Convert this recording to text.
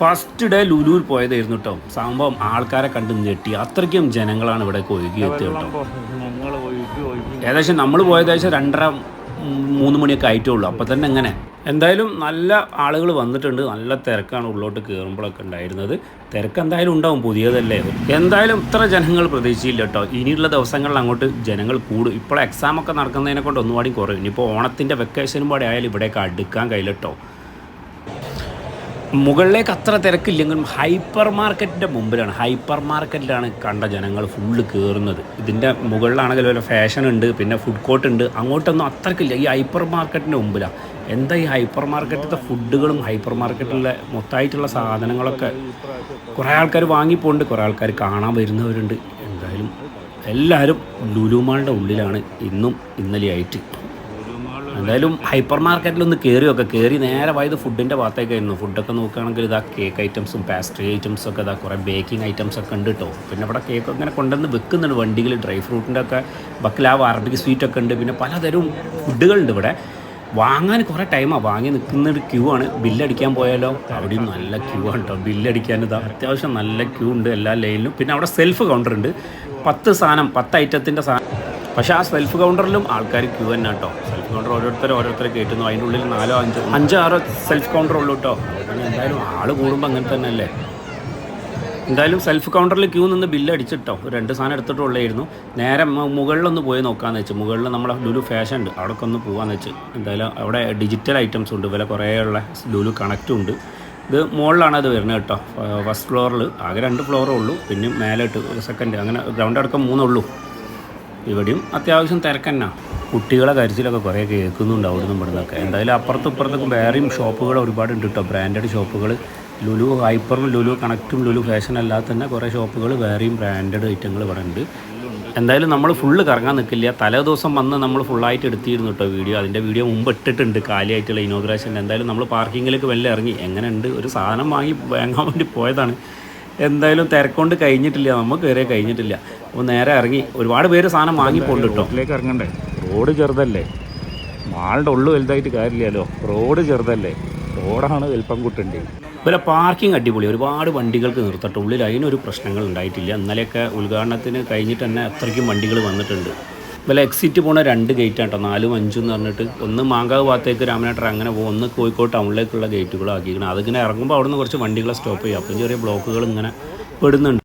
First day ലുലുവിൽ പോയതായിരുന്നു കേട്ടോ. സംഭവം ആൾക്കാരെ കണ്ട് ഞെട്ടി. അത്രയ്ക്കും ജനങ്ങളാണ് ഇവിടെ ഒഴുകി എത്തിയത് കേട്ടോ. ഏകദേശം നമ്മൾ പോയ ഏകദേശം രണ്ടര മൂന്ന് മണിയൊക്കെ ആയിട്ടേ ഉള്ളൂ അപ്പോൾ തന്നെ എങ്ങനെ എന്തായാലും നല്ല ആളുകൾ വന്നിട്ടുണ്ട്. നല്ല തിരക്കാണ് ഉള്ളോട്ട് കയറുമ്പോഴൊക്കെ ഉണ്ടായിരുന്നത്. തിരക്ക് എന്തായാലും ഉണ്ടാവും പുതിയതല്ലേ. എന്തായാലും ഇത്ര ജനങ്ങൾ പ്രതീക്ഷയില്ല കേട്ടോ. ഇനിയുള്ള ദിവസങ്ങളിൽ അങ്ങോട്ട് ജനങ്ങൾ കൂടും. ഇപ്പോൾ എക്സാം ഒക്കെ നടക്കുന്നതിനെ കൊണ്ട് ഒന്നുപാടി കുറയും. ഇനിയിപ്പോൾ ഓണത്തിന്റെ വെക്കേഷനും പാടെ ആയാലും ഇവിടെയൊക്കെ അടുക്കാൻ കഴിയില്ല കേട്ടോ. മുകളിലേക്ക് അത്ര തിരക്കില്ലെങ്കിലും ഹൈപ്പർ മാർക്കറ്റിന്റെ മുമ്പിലാണ്. ഹൈപ്പർ മാർക്കറ്റിലാണ് കണ്ട ജനങ്ങൾ ഫുള്ള് കയറുന്നത് ഇതിന്റെ മുകളിലാണെങ്കിൽ വല്ല ഫാഷൻ ഉണ്ട് പിന്നെ ഫുഡ് കോർട്ട് ഉണ്ട്. അങ്ങോട്ടൊന്നും അത്രക്കില്ല. ഈ ഹൈപ്പർ മാർക്കറ്റിന്റെ മുമ്പിലാണ് എന്താ ഈ ഹൈപ്പർ മാർക്കറ്റിലത്തെ ഫുഡുകളും ഹൈപ്പർ മാർക്കറ്റിലെ മൊത്തമായിട്ടുള്ള സാധനങ്ങളൊക്കെ? കുറേ ആൾക്കാർ വാങ്ങിപ്പോണ്ട് കുറേ ആൾക്കാർ കാണാൻ വരുന്നവരുണ്ട്. എന്തായാലും എല്ലാവരും ലുലുമാളുടെ ഉള്ളിലാണ്. ഇന്നും ഇന്നലെയായിട്ട്. എന്തായാലും ഹൈപ്പർ മാർക്കറ്റിലൊന്ന് കയറി ഒക്കെ കയറി നേരെ പോയത് ഫുഡിന്റെ ഭാഗത്തേക്കായിരുന്നു. ഫുഡൊക്കെ നോക്കുകയാണെങ്കിൽ ഇതാ കേക്ക് ഐറ്റംസും പാസ്ട്രി ഐറ്റംസും ഒക്കെ ഇതാ കുറേ ബേക്കിംഗ് ഐറ്റംസ് ഒക്കെ ഉണ്ട് കേട്ടോ പിന്നെ ഇവിടെ കേക്ക് അങ്ങനെ കൊണ്ടുവന്ന് വെക്കുന്നുണ്ട് വണ്ടിയിൽ ഡ്രൈ ഫ്രൂട്ടിന്റെ ഒക്കെ ബക്ലാവ് അറബിക് സ്വീറ്റ് ഒക്കെ ഉണ്ട്. പിന്നെ പലതരം ഫുഡുകളുണ്ട് ഇവിടെ. വാങ്ങാൻ കുറേ ടൈമാണ് വാങ്ങി നിൽക്കുന്ന ഒരു ക്യൂ ആണ്. ബില്ലടിക്കാൻ പോയാലോ? അവിടെയും നല്ല ക്യൂ ആണ് കേട്ടോ ബില്ലടിക്കാൻ ഇതാ അത്യാവശ്യം നല്ല ക്യൂ ഉണ്ട് എല്ലാ ലൈനിലും പിന്നെ അവിടെ സെൽഫ് കൗണ്ടർ ഉണ്ട്. പത്ത് സാധനം പത്ത് ഐറ്റത്തിന്റെ സാധനം പക്ഷേ ആ സെൽഫ് കൗണ്ടറിലും ആൾക്കാർ ക്യൂ തന്നെ കേട്ടോ സെൽഫ് കൗണ്ടർ ഓരോരുത്തർ ഓരോരുത്തർ കയറ്റുന്നു അതിന്റെ ഉള്ളിൽ നാലോ അഞ്ചോ അഞ്ചോ ആറോ സെൽഫ് കൗണ്ടർ ഉള്ളൂ കേട്ടോ എന്തായാലും ആൾ കൂടുമ്പോൾ അങ്ങനെ തന്നെയല്ലേ? എന്തായാലും സെൽഫ് കൗണ്ടറിൽ ക്യൂ നിന്ന് ബില്ല് അടിച്ചിട്ടോ. രണ്ട് സാധനം എടുത്തിട്ടുള്ളായിരുന്നു നേരെ മുകളിലൊന്ന് പോയി നോക്കാമെന്ന് വെച്ച്. മുകളിൽ നമ്മളെ ലുലു ഫാഷൻ ഉണ്ട്. അവിടെയൊക്കെ ഒന്ന് പോകാമെന്ന് വെച്ച്. എന്തായാലും അവിടെ ഡിജിറ്റൽ ഐറ്റംസ് ഉണ്ട്. വില കുറേ ഉള്ള ലുലു കണക്റ്റും ഉണ്ട്. ഇത് മുകളിലാണ് അത് വരുന്നത് കേട്ടോ. ഫസ്റ്റ് ഫ്ലോറിൽ ആകെ രണ്ട് ഫ്ലോറേ ഉള്ളൂ. പിന്നെ മേലോട്ട് സെക്കൻഡ് അങ്ങനെ ഗ്രൗണ്ട് അടക്കം മൂന്നുള്ളൂ. ഇവിടെയും അത്യാവശ്യം തിരക്കന്നെ. കുട്ടികളെ കരുത്തിലൊക്കെ കുറേ കേൾക്കുന്നുണ്ട് അവിടുന്ന് ഇവിടുന്നൊക്കെ. എന്തായാലും അപ്പുറത്തും ഇപ്പുറത്തൊക്കെ വേറെയും ഷോപ്പുകൾ ഒരുപാട് ഉണ്ട് കേട്ടോ ബ്രാൻഡഡ് ഷോപ്പുകൾ. ലുലു ഹൈപ്പറും ലുലു കണക്റ്റും ലുലു ഫാഷൻ അല്ലാതെ തന്നെ കുറേ ഷോപ്പുകൾ വേറെയും ബ്രാൻഡഡ് ഐറ്റങ്ങൾ ഇവിടെ ഉണ്ട്. എന്തായാലും നമ്മൾ ഫുള്ള് കറങ്ങാൻ നിൽക്കില്ല തലേ ദിവസം വന്ന് നമ്മൾ ഫുള്ളായിട്ട് എടുത്തിരുന്നു കേട്ടോ വീഡിയോ. അതിന്റെ വീഡിയോ മുമ്പ് ഇട്ടിട്ടുണ്ട് കാലിയായിട്ടുള്ള ഇനോഗ്രേഷൻ എന്തായാലും നമ്മൾ പാർക്കിങ്ങിലേക്ക് വെല്ല ഇറങ്ങി. എങ്ങനെയുണ്ട്? ഒരു സാധനം വാങ്ങി വാങ്ങാൻ വേണ്ടി പോയതാണ്. എന്തായാലും തിരക്കൊണ്ട് കഴിഞ്ഞിട്ടില്ല. നമുക്ക് വരെ കഴിഞ്ഞിട്ടില്ല. അപ്പോൾ നേരെ ഇറങ്ങി ഒരുപാട് പേര് സാധനം വാങ്ങിപ്പോണ്ട് കേട്ടോ. റോഡിലേക്ക് ഇറങ്ങണ്ടേ? റോഡ് ചെറുതല്ലേ? മാളുടെ ഉള്ളു വലുതായിട്ട് കാര്യമില്ലല്ലോ. റോഡ് ചെറുതല്ലേ? റോഡാണ് വലിപ്പം കൂട്ടേണ്ടത് ഇവരെ പാർക്കിംഗ് അടിപൊളി. ഒരുപാട് വണ്ടികൾക്ക് നിർത്തട്ടെ. ഉള്ളിൽ അതിനൊരു പ്രശ്നങ്ങൾ ഉണ്ടായിട്ടില്ല. ഇന്നലെയൊക്കെ ഉദ്ഘാടനത്തിന് കഴിഞ്ഞിട്ട് തന്നെ അത്രയ്ക്കും വണ്ടികൾ വന്നിട്ടുണ്ട്. ഇവലെ എക്സിറ്റ് പോണ രണ്ട് ഗേറ്റ് ആട്ടോ. നാലും അഞ്ചും എന്ന് പറഞ്ഞിട്ട് ഒന്ന് മാങ്കാവ് ഭാഗത്തേക്ക് രാമനാട്ടർ അങ്ങനെ പോകും ഒന്ന് കോഴിക്കോട് ടൗണിലേക്കുള്ള ഗേറ്റുകളും ആക്കിയിരിക്കണം അതിങ്ങനെ ഇറങ്ങുമ്പോൾ അവിടെ നിന്ന് കുറച്ച് വണ്ടികളെ സ്റ്റോപ്പ് ചെയ്യും. അപ്പം ചെറിയ ബ്ലോക്കുകൾ ഇങ്ങനെ പെടുന്നുണ്ട്.